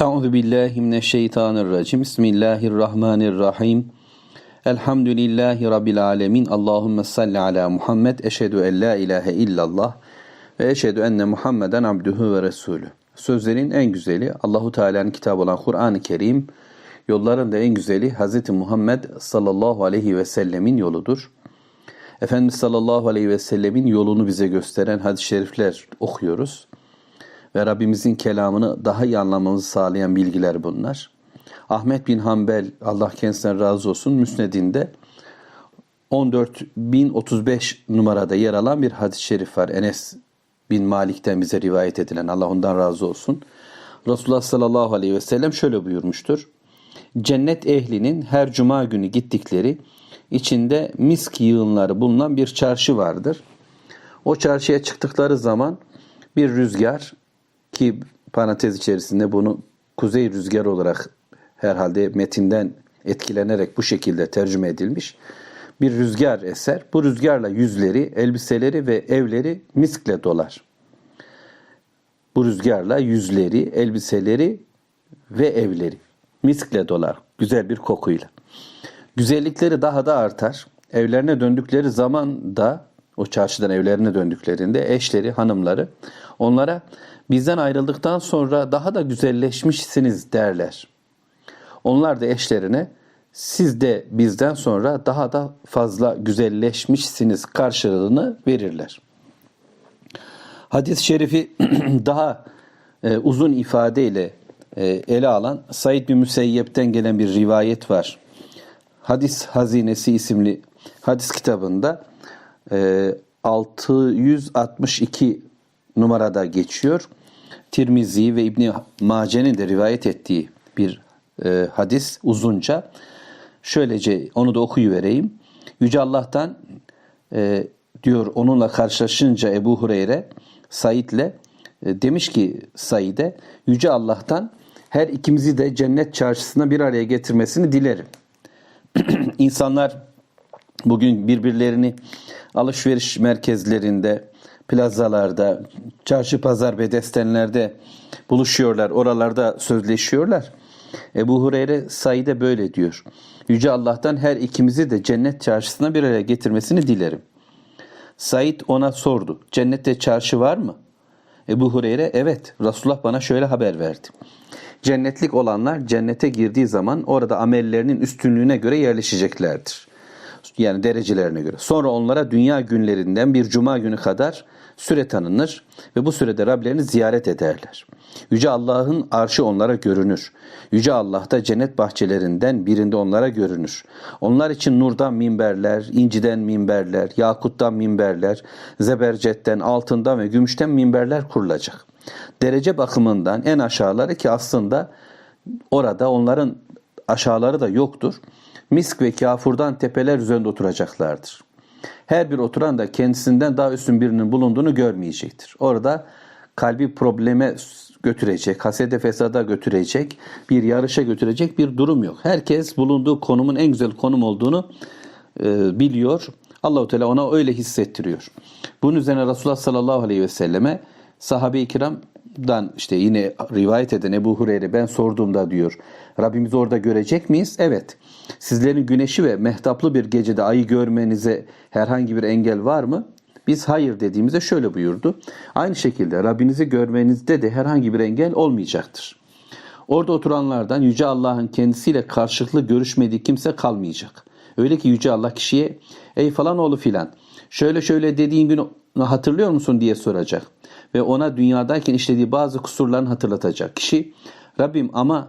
Euzu billahi mineşşeytanirracim. Bismillahirrahmanirrahim. Elhamdülillahi rabbil alamin. Allahumme salli ala Muhammed. Eşhedü en la ilahe illallah ve eşhedü enne Muhammeden abduhu ve resulü. Sözlerin en güzeli Allahu Teala'nın kitabı olan Kur'an-ı Kerim. Yolların da en güzeli Hz. Muhammed sallallahu aleyhi ve sellemin yoludur. Efendimiz sallallahu aleyhi ve sellemin yolunu bize gösteren hadis-i şerifler okuyoruz ve Rabbimizin kelamını daha iyi anlamamızı sağlayan bilgiler bunlar. Ahmet bin Hanbel, Allah kendisinden razı olsun, Müsned'inde 14.035 numarada yer alan bir hadis-i şerif var. Enes bin Malik'ten bize rivayet edilen, Allah ondan razı olsun. Resulullah sallallahu aleyhi ve sellem şöyle buyurmuştur. Cennet ehlinin her cuma günü gittikleri, içinde misk yığınları bulunan bir çarşı vardır. O çarşıya çıktıkları zaman bir rüzgar ki parantez içerisinde bunu kuzey rüzgar olarak herhalde metinden etkilenerek bu şekilde tercüme edilmiş. Bir rüzgar eser. Bu rüzgarla yüzleri, elbiseleri ve evleri miskle dolar. Bu rüzgarla yüzleri, elbiseleri ve evleri miskle dolar. Güzel bir kokuyla. Güzellikleri daha da artar. Evlerine döndükleri zaman da o çarşıdan evlerine döndüklerinde eşleri, hanımları onlara bizden ayrıldıktan sonra daha da güzelleşmişsiniz derler. Onlar da eşlerine siz de bizden sonra daha da fazla güzelleşmişsiniz karşılığını verirler. Hadis-i şerifi daha e, uzun ifadeyle e, ele alan Said bin Müseyyep'ten gelen bir rivayet var. Hadis Hazinesi isimli hadis kitabında e, 662 numarada geçiyor. Tirmizi ve İbni Mace'nin de rivayet ettiği bir e, hadis uzunca. Şöylece onu da okuyuvereyim. Yüce Allah'tan e, diyor onunla karşılaşınca Ebu Hureyre Said'le e, demiş ki Said'e Yüce Allah'tan her ikimizi de cennet çarşısına bir araya getirmesini dilerim. İnsanlar bugün birbirlerini alışveriş merkezlerinde, plazalarda, çarşı pazar bedestenlerde buluşuyorlar. Oralarda sözleşiyorlar. Ebu Hureyre Said'e böyle diyor. Yüce Allah'tan her ikimizi de cennet çarşısına bir araya getirmesini dilerim. Said ona sordu. Cennette çarşı var mı? Ebu Hureyre evet Resulullah bana şöyle haber verdi. Cennetlik olanlar cennete girdiği zaman orada amellerinin üstünlüğüne göre yerleşeceklerdir. Yani derecelerine göre. Sonra onlara dünya günlerinden bir cuma günü kadar süre tanınır ve bu sürede Rablerini ziyaret ederler. Yüce Allah'ın arşı onlara görünür. Yüce Allah da cennet bahçelerinden birinde onlara görünür. Onlar için nurdan minberler, inciden minberler, yakuttan minberler, zebercetten, altından ve gümüşten minberler kurulacak. Derece bakımından en aşağıları ki aslında orada onların aşağıları da yoktur. Misk ve kafurdan tepeler üzerinde oturacaklardır. Her bir oturan da kendisinden daha üstün birinin bulunduğunu görmeyecektir. Orada kalbi probleme götürecek, hasede fesada götürecek, bir yarışa götürecek bir durum yok. Herkes bulunduğu konumun en güzel konum olduğunu e, biliyor. Allahu Teala ona öyle hissettiriyor. Bunun üzerine Resulullah sallallahu aleyhi ve selleme sahabe-i kiramdan işte yine rivayet eden Ebu Hureyre ben sorduğumda diyor. Rabbimizi orada görecek miyiz? Evet. Sizlerin güneşi ve mehtaplı bir gecede ayı görmenize herhangi bir engel var mı? Biz hayır dediğimizde şöyle buyurdu. Aynı şekilde Rabbinizi görmenizde de herhangi bir engel olmayacaktır. Orada oturanlardan Yüce Allah'ın kendisiyle karşılıklı görüşmediği kimse kalmayacak. Öyle ki Yüce Allah kişiye ey falan oğlu filan şöyle şöyle dediğin günü hatırlıyor musun diye soracak. Ve ona dünyadayken işlediği bazı kusurlarını hatırlatacak. Kişi Rabbim ama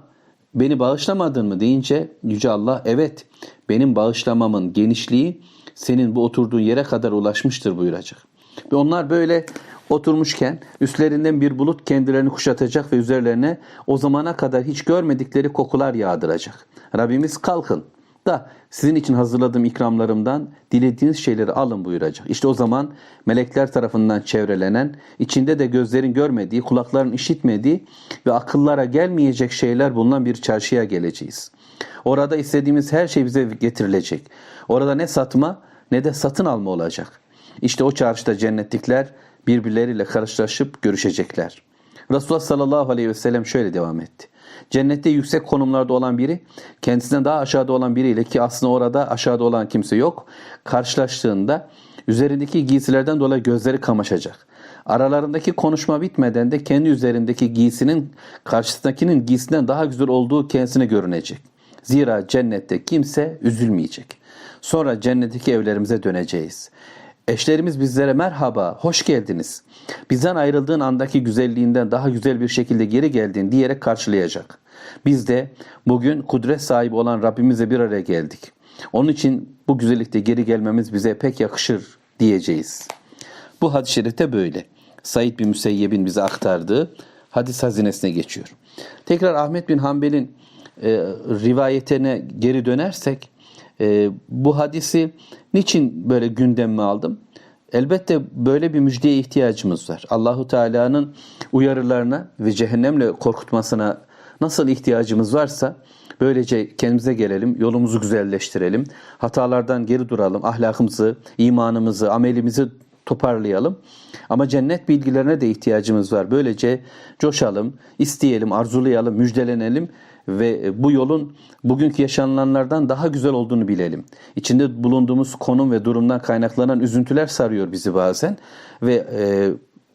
beni bağışlamadın mı deyince Yüce Allah evet benim bağışlamamın genişliği senin bu oturduğun yere kadar ulaşmıştır buyuracak. Ve onlar böyle oturmuşken üstlerinden bir bulut kendilerini kuşatacak ve üzerlerine o zamana kadar hiç görmedikleri kokular yağdıracak. Rabbimiz kalkın da sizin için hazırladığım ikramlarımdan dilediğiniz şeyleri alın buyuracak. İşte o zaman melekler tarafından çevrelenen, içinde de gözlerin görmediği, kulakların işitmediği ve akıllara gelmeyecek şeyler bulunan bir çarşıya geleceğiz. Orada istediğimiz her şey bize getirilecek. Orada ne satma ne de satın alma olacak. İşte o çarşıda cennetlikler birbirleriyle karşılaşıp görüşecekler. Resulullah sallallahu aleyhi ve sellem şöyle devam etti. Cennette yüksek konumlarda olan biri kendisinden daha aşağıda olan biriyle ki aslında orada aşağıda olan kimse yok. Karşılaştığında üzerindeki giysilerden dolayı gözleri kamaşacak. Aralarındaki konuşma bitmeden de kendi üzerindeki giysinin karşısındakinin giysinden daha güzel olduğu kendisine görünecek. Zira cennette kimse üzülmeyecek. Sonra cennetteki evlerimize döneceğiz. Eşlerimiz bizlere merhaba, hoş geldiniz. Bizden ayrıldığın andaki güzelliğinden daha güzel bir şekilde geri geldin diyerek karşılayacak. Biz de bugün kudret sahibi olan Rabbimize bir araya geldik. Onun için bu güzellikte geri gelmemiz bize pek yakışır diyeceğiz. Bu hadis-i şerifte böyle. Said bin Müseyyeb'in bize aktardığı hadis hazinesine geçiyor. Tekrar Ahmet bin Hanbel'in e, rivayetine geri dönersek e, bu hadisi niçin böyle gündeme aldım? Elbette böyle bir müjdeye ihtiyacımız var. Allahu Teala'nın uyarılarına ve cehennemle korkutmasına nasıl ihtiyacımız varsa böylece kendimize gelelim, yolumuzu güzelleştirelim, hatalardan geri duralım, ahlakımızı, imanımızı, amelimizi toparlayalım. Ama cennet bilgilerine de ihtiyacımız var. Böylece coşalım, isteyelim, arzulayalım, müjdelenelim ve bu yolun bugünkü yaşanılanlardan daha güzel olduğunu bilelim. İçinde bulunduğumuz konum ve durumdan kaynaklanan üzüntüler sarıyor bizi bazen ve e,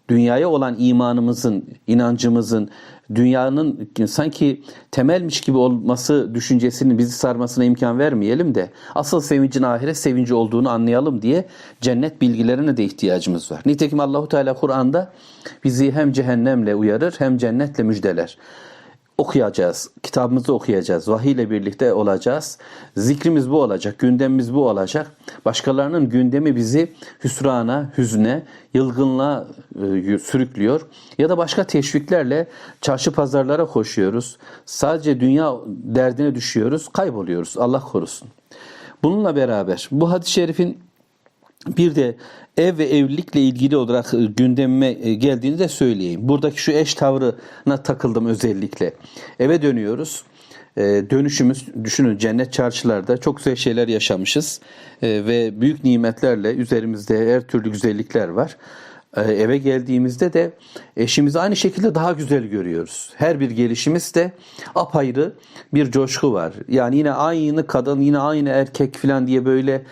dünyaya olan imanımızın, inancımızın, dünyanın sanki temelmiş gibi olması düşüncesinin bizi sarmasına imkan vermeyelim de asıl sevincin ahiret sevinci olduğunu anlayalım diye cennet bilgilerine de ihtiyacımız var. Nitekim Allahu Teala Kur'an'da bizi hem cehennemle uyarır hem cennetle müjdeler okuyacağız. Kitabımızı okuyacağız. Vahiy ile birlikte olacağız. Zikrimiz bu olacak. Gündemimiz bu olacak. Başkalarının gündemi bizi hüsrana, hüzne, yılgınlığa e, sürüklüyor. Ya da başka teşviklerle çarşı pazarlara koşuyoruz. Sadece dünya derdine düşüyoruz. Kayboluyoruz. Allah korusun. Bununla beraber bu hadis-i şerifin bir de ev ve evlilikle ilgili olarak e, gündemime e, geldiğini de söyleyeyim. Buradaki şu eş tavrına takıldım özellikle. Eve dönüyoruz. E, dönüşümüz düşünün cennet çarşılarda çok güzel şeyler yaşamışız ve büyük nimetlerle üzerimizde her türlü güzellikler var. Eve geldiğimizde de eşimizi aynı şekilde daha güzel görüyoruz. Her bir gelişimiz de apayrı bir coşku var. Yani yine aynı kadın, yine aynı erkek falan diye böyle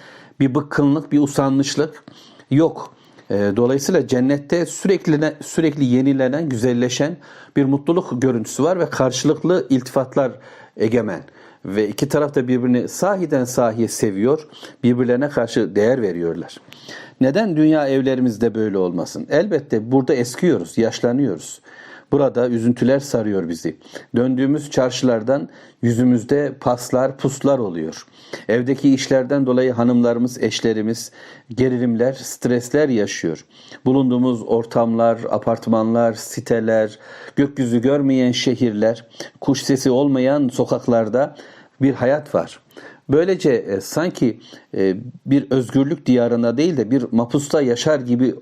bir bıkkınlık, bir usanmışlık yok. Ee, dolayısıyla cennette sürekli sürekli yenilenen, güzelleşen bir mutluluk görüntüsü var ve karşılıklı iltifatlar egemen ve iki taraf da birbirini sahiden sahiye seviyor, birbirlerine karşı değer veriyorlar. Neden dünya evlerimizde böyle olmasın? Elbette burada eskiyoruz, yaşlanıyoruz. Burada üzüntüler sarıyor bizi. Döndüğümüz çarşılardan yüzümüzde paslar, puslar oluyor. Evdeki işlerden dolayı hanımlarımız, eşlerimiz gerilimler, stresler yaşıyor. Bulunduğumuz ortamlar, apartmanlar, siteler, gökyüzü görmeyen şehirler, kuş sesi olmayan sokaklarda bir hayat var. Böylece e, sanki e, bir özgürlük diyarına değil de bir mapusta yaşar gibi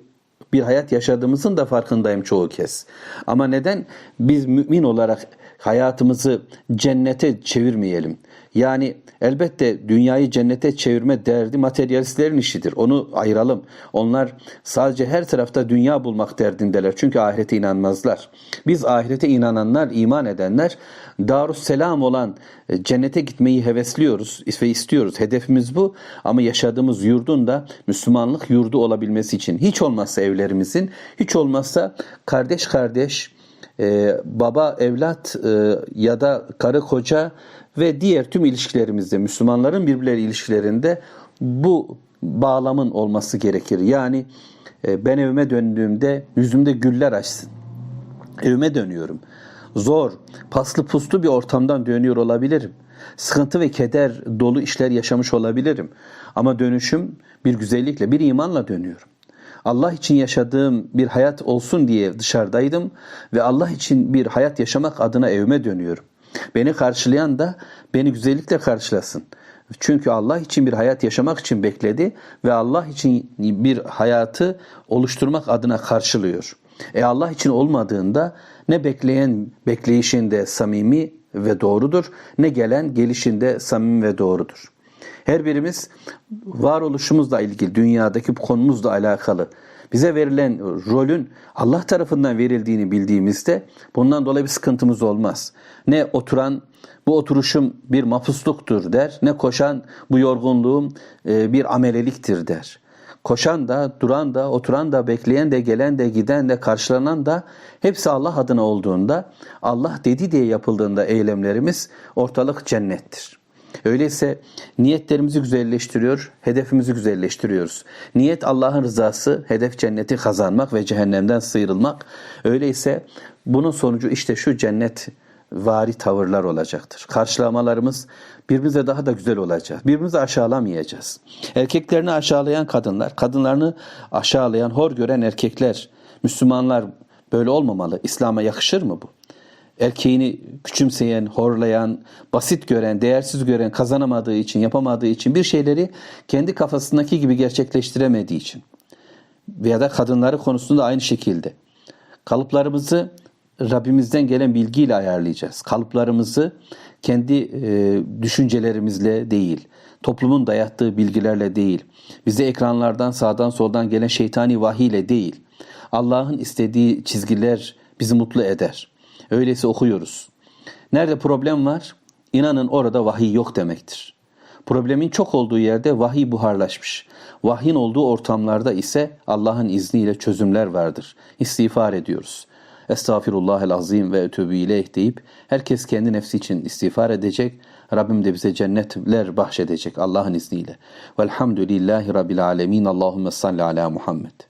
bir hayat yaşadığımızın da farkındayım çoğu kez. Ama neden biz mümin olarak hayatımızı cennete çevirmeyelim? Yani elbette dünyayı cennete çevirme derdi materyalistlerin işidir. Onu ayıralım. Onlar sadece her tarafta dünya bulmak derdindeler. Çünkü ahirete inanmazlar. Biz ahirete inananlar, iman edenler Darusselam olan e, cennete gitmeyi hevesliyoruz ve istiyoruz. Hedefimiz bu ama yaşadığımız yurdun da Müslümanlık yurdu olabilmesi için hiç olmazsa evlerimizin, hiç olmazsa kardeş kardeş, e, baba evlat e, ya da karı koca ve diğer tüm ilişkilerimizde Müslümanların birbirleri ilişkilerinde bu bağlamın olması gerekir. Yani ben evime döndüğümde yüzümde güller açsın. Evime dönüyorum zor, paslı puslu bir ortamdan dönüyor olabilirim. Sıkıntı ve keder dolu işler yaşamış olabilirim. Ama dönüşüm bir güzellikle, bir imanla dönüyorum. Allah için yaşadığım bir hayat olsun diye dışarıdaydım ve Allah için bir hayat yaşamak adına evime dönüyorum. Beni karşılayan da beni güzellikle karşılasın. Çünkü Allah için bir hayat yaşamak için bekledi ve Allah için bir hayatı oluşturmak adına karşılıyor. E Allah için olmadığında ne bekleyen bekleyişinde samimi ve doğrudur ne gelen gelişinde samimi ve doğrudur. Her birimiz varoluşumuzla ilgili dünyadaki bu konumuzla alakalı bize verilen rolün Allah tarafından verildiğini bildiğimizde bundan dolayı bir sıkıntımız olmaz. Ne oturan bu oturuşum bir mapusluktur der, ne koşan bu yorgunluğum e, bir ameleliktir der. Koşan da, duran da, oturan da, bekleyen de, gelen de, giden de, karşılanan da hepsi Allah adına olduğunda, Allah dedi diye yapıldığında eylemlerimiz ortalık cennettir. Öyleyse niyetlerimizi güzelleştiriyor, hedefimizi güzelleştiriyoruz. Niyet Allah'ın rızası, hedef cenneti kazanmak ve cehennemden sıyrılmak. Öyleyse bunun sonucu işte şu cennet vari tavırlar olacaktır. Karşılamalarımız birbirimize daha da güzel olacak. Birbirimizi aşağılamayacağız. Erkeklerini aşağılayan kadınlar, kadınlarını aşağılayan, hor gören erkekler, Müslümanlar böyle olmamalı. İslam'a yakışır mı bu? Erkeğini küçümseyen, horlayan, basit gören, değersiz gören, kazanamadığı için, yapamadığı için bir şeyleri kendi kafasındaki gibi gerçekleştiremediği için veya da kadınları konusunda aynı şekilde kalıplarımızı Rabbimizden gelen bilgiyle ayarlayacağız. Kalıplarımızı kendi e, düşüncelerimizle değil, toplumun dayattığı bilgilerle değil, bize ekranlardan sağdan soldan gelen şeytani vahiyle değil, Allah'ın istediği çizgiler bizi mutlu eder. Öyleyse okuyoruz. Nerede problem var? İnanın orada vahiy yok demektir. Problemin çok olduğu yerde vahiy buharlaşmış. Vahyin olduğu ortamlarda ise Allah'ın izniyle çözümler vardır. İstiğfar ediyoruz. Estağfirullahel azim ve etûbü ileyh deyip herkes kendi nefsi için istiğfar edecek. Rabbim de bize cennetler bahşedecek Allah'ın izniyle. Velhamdülillahi Rabbil alemin. Allahümme salli ala Muhammed.